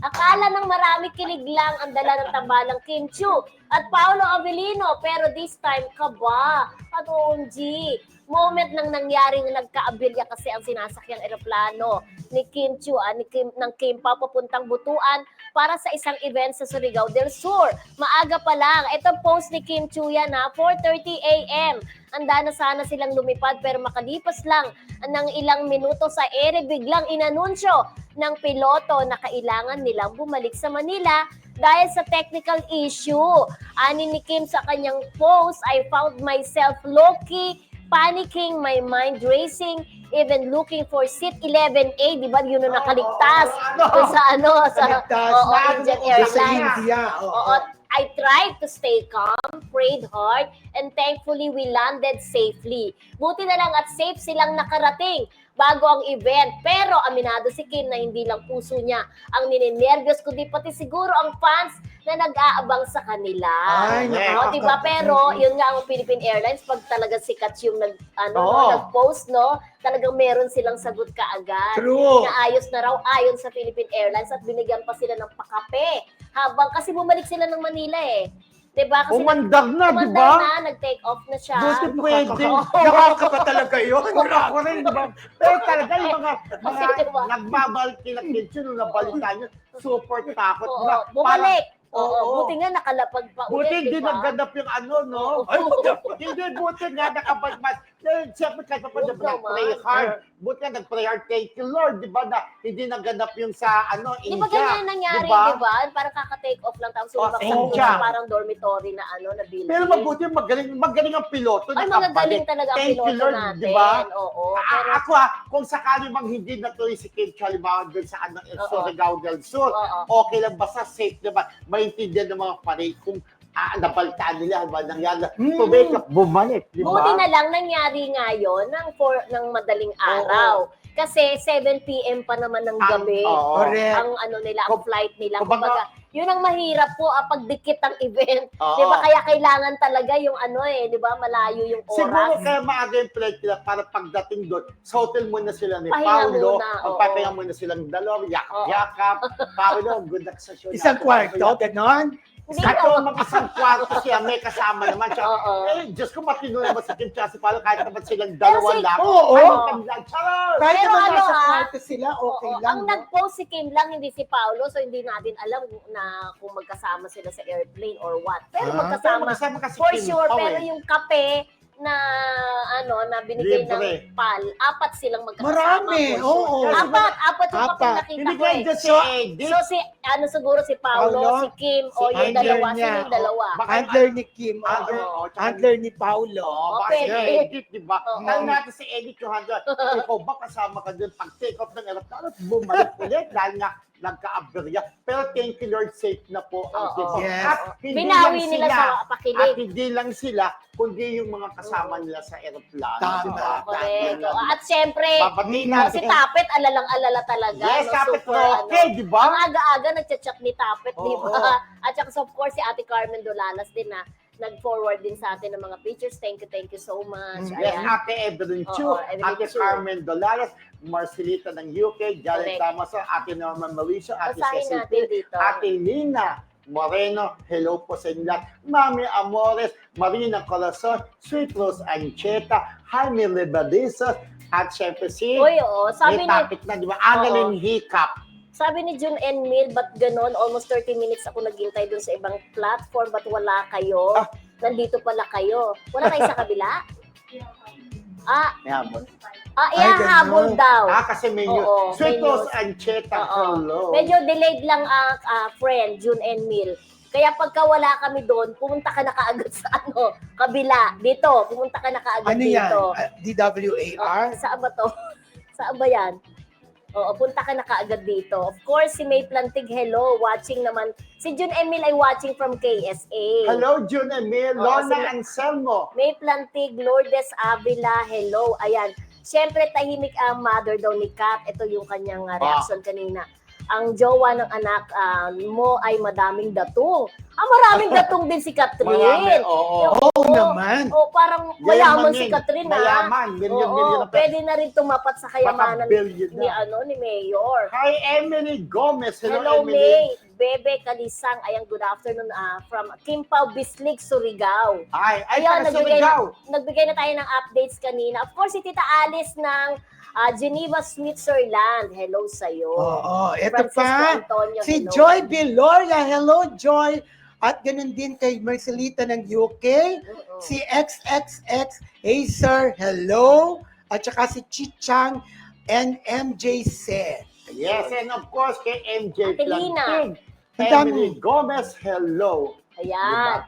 Akala ng marami kilig lang ang dala ng tambalang Kim Chu at Paolo Avellino pero this time kaba at OMG. Moment nang nangyaring nagkaabilya kasi ang sinasakyang eroplano ni Kim Chu ah, ni Kim, ng Kim Pao papuntang Butuan para sa isang event sa Surigao del Sur. Maaga pa lang. Ito post ni Kim Chu yan ha, 4.30 a.m. Handa na sana silang lumipad pero makalipas lang ng ilang minuto sa ere biglang inanunsyo ng piloto na kailangan nilang bumalik sa Manila dahil sa technical issue. Ani ni Kim sa kanyang post, I found myself low-key, panicking, my mind racing, even looking for seat 11A, di ba yun yung nakaligtas doon sa ano, sa oo, Na- Indian Airlines. India. oo. Oo, I tried to stay calm, prayed hard, and thankfully we landed safely. Buti na lang at safe silang nakarating bago ang event. Pero aminado si Kim na hindi lang puso niya ang nininervyos, kundi pati siguro ang fans na nag-aabang sa kanila. Ay, Oo, nakaka- diba? Pero yun nga ang Philippine Airlines, pag talaga sikat yung nag, ano, no, Oo. nag-post, no, talagang meron silang sagot kaagad True. na ayos na raw ayon sa Philippine Airlines at binigyan pa sila ng pakape. Habang kasi bumalik sila ng Manila eh. 'Di ba? Kasi Umandag na, di ba? na, nag-take off na siya. Buti pwede. Nakaka pa talaga yun. Ako rin, di ba? Pero talaga yung mga, mga diba? nagbabalik kila Kitchen nung nabalitaan nyo, super takot. Oo, di ba? bumalik. Oo, Oo. buti nga nakalapag pa Buti ulit, hindi di ba? nagganap yung ano, no? Ay, hindi, buti nga nakabalik mas. Eh, Siyempre, kahit pa pa Huwag nag-pray hard. Buti nga nag-pray hard, you Lord, di ba, na hindi naganap yung sa, ano, Di India. ba ganyan nangyari, Di ba? di ba? Parang kaka-take off lang tapos Oh, lumabas India. sa parang dormitory na ano, na building. Pero mabuti, magaling, magaling ang piloto. Ay, magagaling talaga ang Thank you, piloto Lord, natin. di ba? Oo, pero ako ah, kung sakali mang hindi natuloy si Kim Cho, halimbawa doon sa ano. Surigao del Sur, okay lang basta safe naman. Maintindihan ng mga panay kung ah, napalitan nila, halimbawa nangyari, Mm. to make up, bumalik, di ba? Buti na lang nangyari ngayon ng, for, ng madaling araw. Kasi 7 p.m. pa naman ng Ang- gabi. oo. Correct. ang ano nila, ang flight nila. kumbaga- Kumbaga, yun ang mahirap po ah, pagdikit ang event. Oo. Di ba? Kaya kailangan talaga yung ano eh, di ba? Malayo yung Siguro oras. kaya maaga yung flight nila para pagdating doon, sa hotel muna sila ni Pahinga Paolo, muna, oo. magpapahinga muna silang dalawa, Oo. yakap-yakap. Paolo, good luck sa show. Isang natin. kwarto, ganon. Kato naman. mag isang kwarto siya, may kasama naman siya. Oo. Eh, Diyos ko, matino naman si Kim Cha, si Paolo, kahit naman silang Pero dalawa si- lang. Oo. Ano lang, charot! Kahit Pero naman ano, nasa ah, kwarto sila, okay Oo, lang. ang no? nag-post si Kim lang, hindi si Paolo. So, hindi natin alam na kung magkasama sila sa airplane or what. Pero Ah, magkasama. Magkasama kasi For Kim sure. Pao, Pero eh. yung kape na ano na binigay Libre. ng PAL, apat silang magkasama. Marami, sure. oo. Apat, apat yung kapag Apat. nakita ko eh. dyan si So, Eddie. So si ano siguro si Paolo, Paolo, si Kim si o yung dalawa, niya. sino yung dalawa? Baka- Handler ni Kim, Handler, oo. tsaka- handler ni Paulo. Oo, baka Okay. si Edith, di ba? Oo. Dahil natin si Edith yung handler. Ikaw ba kasama ka dun pag take off ng aeroplano at bumalik ulit dahil nga nagka-aberya. Pero thank you Lord, safe na po ang Oo. tipo. Yes. At hindi Binawi lang nila sila, sa At pakilig. hindi lang sila, kundi yung mga kasama nila sa aeroplano. Tama. di ba? Correct. Tama. At syempre, oh, si. Tapet alalang-alala talaga. Yes, no? Kapit Super, ano, Roque, di ba? Ang aga-aga nagchat-chat ni Tapet, di Oo. ba? At saka of course si Ate Carmen Dolalas din na nag-forward din sa atin ng mga pictures. Thank you, thank you so much. Mm, Yes, Ayan. Ate Evelyn Oo, Chu, Evelyn Ate Chu. Carmen Dolares, Marcelita ng UK, Janet Correct. Tamaso, Ate Norman Mauricio, Ate Basahin Cecil natin dito. Ate Lina Moreno, hello po sa inyo lahat. Mami Amores, Marina Corazon, Sweet Rose Ancheta, Jaime Lebadizos, at syempre si Uy, oo. Sabi may ni, topic na, di ba? Annalyn Hiccup. Sabi ni June and Mil, ba't ganon? Almost 30 minutes ako naghintay dun sa ibang platform. Ba't wala kayo? Ah. Nandito pala kayo. Wala kayo sa kabila? Ah, May habol. ah, Ay, ihahabol daw. Ah, kasi may news. Oo, Sweet may news. Ancheta, Oo. hello. Medyo delayed lang ah ah, friend, June and Mil. Kaya pagka wala kami doon, pumunta ka na kaagad sa ano, kabila, dito. Pumunta ka na kaagad Ano yan? dito. Ah, DWAR? Oh, saan ba to? saan ba yan? Oo, punta ka na kaagad dito. Of course, si May Plantig, hello, watching naman. Si June Emil ay watching from KSA. Hello, June Emil, Lona sila- Anselmo. May Plantig, Lourdes Avila, hello. Ayan. Siyempre, tahimik ang mother daw ni Kat. Ito yung kanyang uh, reaction kanina. Ang jowa ng anak ah, mo ay madaming datong. Ah, maraming datong din si Catherine. Marami, oo. Oo naman. O parang mayaman si Catherine ha. Mayaman, million, Oo, na pwede na rin tumapat sa kayamanan ni na. ano ni Mayor. Hi, Emily Gomez. Hello, Hello, Emily. May. Bebe Kalisang. Ayan, good afternoon ah, from Kimpaw Bislig, Surigao. Ay, ay, taga nagbigay Surigao. na, nagbigay na tayo ng updates kanina. Of course, si Tita Alice ng ah, Geneva, Switzerland. Hello sa'yo. Oo, eto Francisco pa. Antonio, Si hello. Joy Biloria. Hello, Joy. At ganun din kay Marcelita ng UK. Oo. Si XXX Acer. Hello. At saka si Chichang and MJ Seth. Yes, and of course, kay MJ Ate Lina. Planting. Ang dami. Emily Gomez, hello. Ayan.